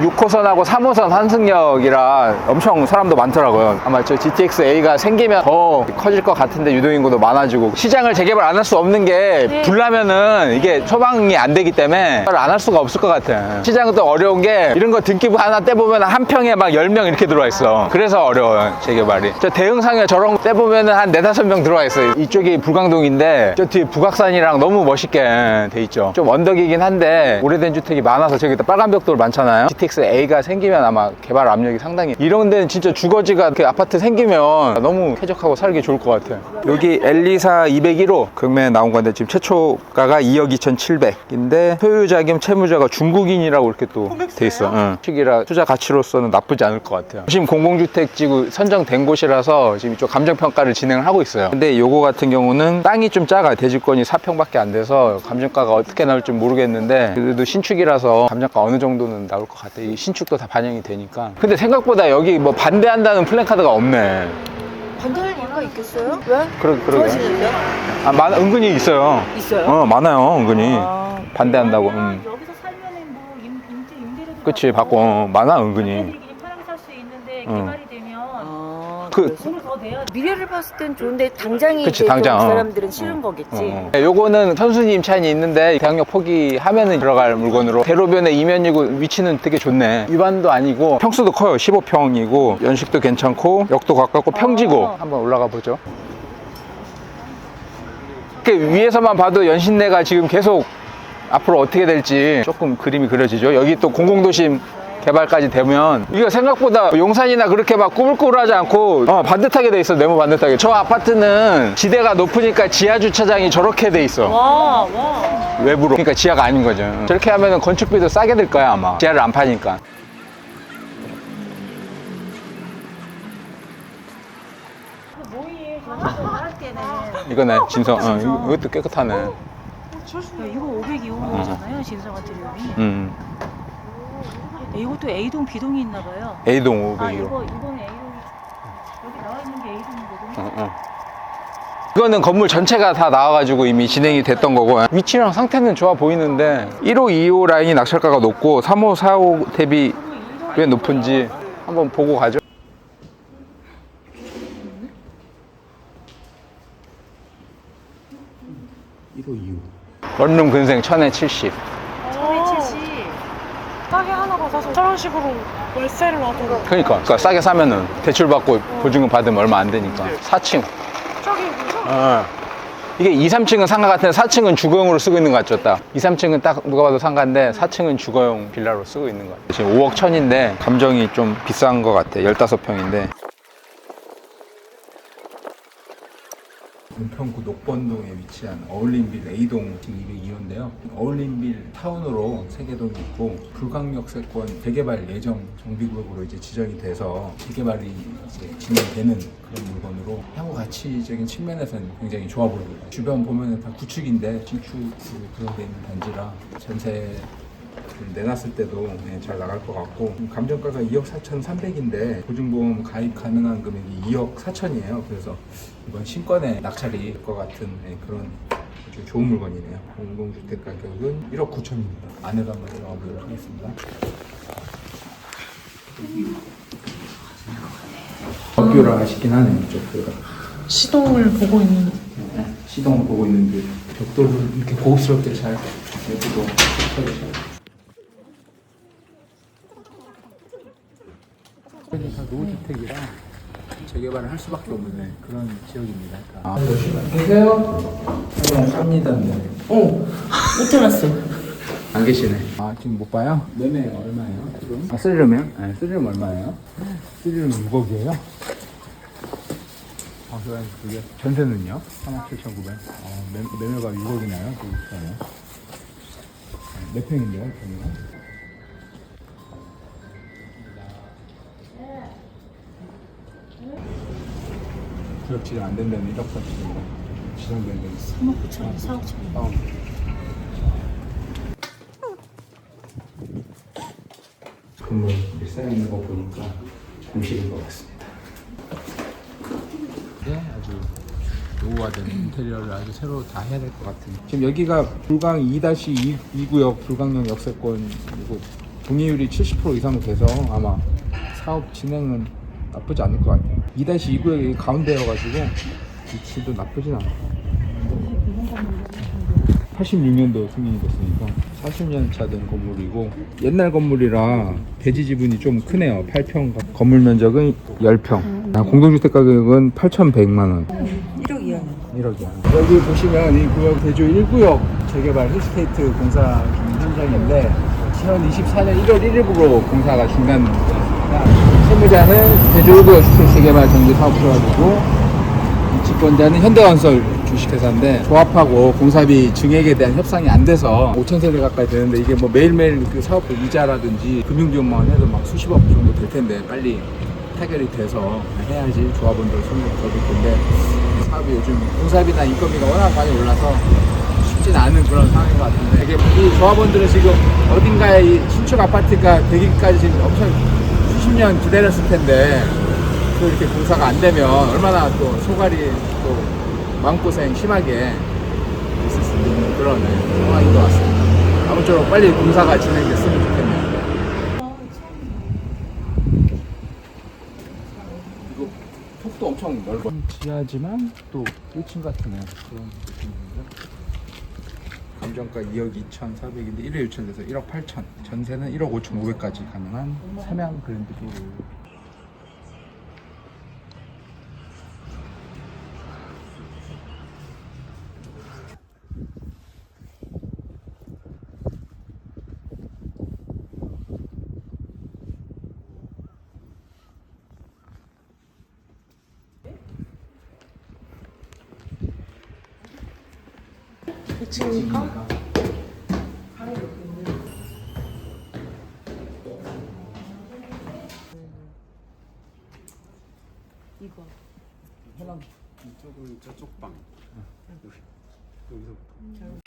6호선하고 3호선 환승역이라 엄청 사람도 많더라고요. 아마 저 GTX A가 생기면 더 커질 것 같은데 유동인구도 많아지고 시장을 재개발 안 할 수 없는 게 네. 불나면은 이게 소방이 안 되기 때문에 안 할 수가 없을 것 같아. 시장은 또 어려운 게 이런 거 등기부 하나 떼보면 한 평에 막 10명 이렇게 들어와 있어. 그래서 어려워요, 재개발이. 저 대흥상에 저런 거 떼보면은 한 4, 5명 들어와 있어요. 이쪽이 불광동인데 저 뒤에 북악산이랑 너무 멋있게 돼 있죠. 좀 언덕이긴 한데 오래된 주택이 많아서 저기 빨간 벽돌 많잖아요. GTX A가 생기면 아마 개발 압력이 상당히 이런 데는 진짜 주거지가 이렇게 아파트 생기면 너무 쾌적하고 살기 좋을 것 같아요. 여기 엘리사 201호 금매에 나온 건데 지금 최초가가 2억 2,700인데 소유자 겸 채무자가 중국인이라고 이렇게 또 돼 있어. 응. 시기라 투자 가치로서는 나쁘지 않을 것 같아요. 지금 공공주택지구 선정된 곳이라서 지금 이쪽 감정평가를 진행을 하고 있어요. 근데 요거 같은 경우는 땅이 좀 작아요. 대지권이 4평밖에 안 돼서 감정가가 어떻게 나올지 모르겠는데 그래도 신축이라서 감정가 어느 정도는 나올 것 같아요. 이 신축도 다 반영이 되니까. 근데 생각보다 여기 뭐 반대한다는 플랜카드가 없네. 반대할 이유가 있겠어요? 왜? 그러, 그러게. 좋아지는데? 아, 많, 은근히 있어요. 있어요? 어, 많아요, 은근히. 아, 반대한다고. 음. 여기서 살면은 뭐 임, 임대 임대료도 그치, 받고, 어, 많아, 은근히. 편하게 살 수 있는데 응. 개발이 되면 아, 그-. 미래를 봤을 땐 좋은데 당장이 그치, 이제 당장, 좀 어. 그 사람들은 싫은 어. 거겠지. 어, 어. 요거는 선수님 차이 있는데 대학력 포기하면은 들어갈 물건으로 대로변에 이면이고 위치는 되게 좋네 위반도 아니고 평수도 커요 15평이고 연식도 괜찮고 역도 가깝고 평지고 어. 한번 올라가 보죠 이렇게 위에서만 봐도 연신내가 지금 계속 앞으로 어떻게 될지 조금 그림이 그려지죠 여기 또 공공도심 개발까지 되면 이거 생각보다 용산이나 그렇게 막 꾸불꾸불하지 않고 어, 반듯하게 돼 있어 네모 반듯하게. 저 아파트는 지대가 높으니까 지하 주차장이 저렇게 돼 있어. 와, 와. 외부로. 그러니까 지하가 아닌 거죠. 저렇게 하면 건축비도 싸게 들 거야 아마. 지하를 안 파니까. 전체적으로 할 때는 이거네 진성 어, 이거- 이것도 깨끗하네. 야, 이거 502호잖아요, 진성 아트리움이. 음, 이것도 A동, B동이 있나 봐요. A동 아, 501호 이거 이번에 A동이 여기 나와 있는 게 A동이거든요. 어, 어. 이거는 건물 전체가 다 나와가지고 이미 진행이 됐던 거고 위치랑 상태는 좋아 보이는데 1호, 2호 라인이 낙찰가가 높고 3호, 4호 대비 왜 높은지 한번 보고 가죠 원룸 근생 1000에 70 처음에 70. 싸게 하나가 사서 저런 식으로 월세를 놔두고 그러니까, 그러니까 싸게 사면은 대출 받고 보증금 받으면 얼마 안 되니까 4층 저기? 어. 이게 2, 3층은 상가 같은데 4층은 주거용으로 쓰고 있는 것 같죠, 딱. 2, 3층은 딱 누가 봐도 상가인데 4층은 주거용 빌라로 쓰고 있는 것 같아요. 지금 5억 천인데 감정이 좀 비싼 것 같아. 15평인데. 은평구 녹번동에 위치한 어울림빌 A동 지금 202호인데요. 어울림빌 타운으로 세개동이 있고 불광역세권 재개발 예정 정비구역으로 이제 지정이 돼서 재개발이 이제 진행되는 그런 물건으로 향후 가치적인 측면에서는 굉장히 좋아 보입니다. 주변 보면은 다 구축인데 신축으로 구성되어 있는 단지라 전세 좀 내놨을 때도 네, 잘 나갈 것 같고 감정가가 2억 4,300인데 보증보험 가입 가능한 금액이 2억 4천이에요. 그래서 이번 신권에 낙찰이 될 것 같은 네, 그런 아주 좋은 물건이네요. 공동주택 가격은 1억 9천입니다. 안에도 한번 들어가 보도록 하겠습니다. 학교를 하시긴 하네요. 이쪽도 시동을 보고 있는 시동을 보고 있는데 벽돌을 이렇게 고급스럽게 잘 내부도 처리 잘. 그러니까 노후주택이라 재개발을 할 수밖에 없는 그런 지역입니다. 아, 계세요? 네, 갑니다. 네. 어, 못 해놨어 안 계시네. 아, 지금 못 봐요? 매매 얼마예요, 지금? 아, 쓰리룸이요? 네, 쓰리룸 얼마예요? 쓰리룸 6억이에요? 아, 그럼 그게 전세는요? 37,900. 어, 매, 매매가 6억이나요? 그 비싸요. 몇 평인데요, 평이요? 구역 지정 안 된다는 1억 4천입니다. 지정된 데는 3억 9천 원, 4억 9천 원. 어. 건물 쌓여 있는 거 보니까 공실인 것 같습니다. 네, 아주 노후화된 인테리어를 아주 새로 다 해야 될 것 같은. 지금 여기가 불광 2-2, 2구역 불광역 역세권이고 동의율이 70% 이상 돼서 아마 사업 진행은 나쁘지 않을 것 같아요. 2-2구역이 가운데여가지고 위치도 나쁘진 않아요. 86년도 승인이 됐으니까 40년 차 된 건물이고 옛날 건물이라 대지 지분이 좀 크네요. 8평 건물 면적은 10평. 공동주택 가격은 8,100만 원. 1억 이하는 1억 이하. 여기 보시면 이 구역 대조 1구역 재개발 힐스테이트 공사 중 현장인데 2024년 1월 1일부로 공사가 중단됐습니다. 세무자는 대조 1구역 주택 재개발 정비 사업소가지고 집권자는 현대건설 주식회사인데 조합하고 공사비 증액에 대한 협상이 안 돼서 5천 세대 가까이 되는데 이게 뭐 매일매일 그 사업 이자라든지 금융지원만 해도 막 수십억 정도 될 텐데 빨리 해결이 돼서 해야지 조합원들 손을 더줄 텐데 사업이 요즘 공사비나 인건비가 워낙 많이 올라서 쉽진 않은 그런 상황인 것 같은데 이게 이 조합원들은 지금 어딘가에 이 신축 아파트가 되기까지 지금 엄청 수십 년 기다렸을 텐데 또 이렇게 공사가 안 되면 얼마나 또 소갈이 또 마음고생 심하게 있을 수 있는 그런 네, 상황인 것 같습니다. 아무쪼록 빨리 공사가 진행됐으면 좋겠네요. 이거 폭도 엄청 넓어. 지하지만 또 1층 같은 그런 느낌인데. 감정가 2억 2,400인데 1억 6천 돼서 1억 8천. 전세는 1억 5천 5백까지 가능한 삼양 그랜드 도 로. 이쪽은 저쪽 방. 여기. 여기서부터.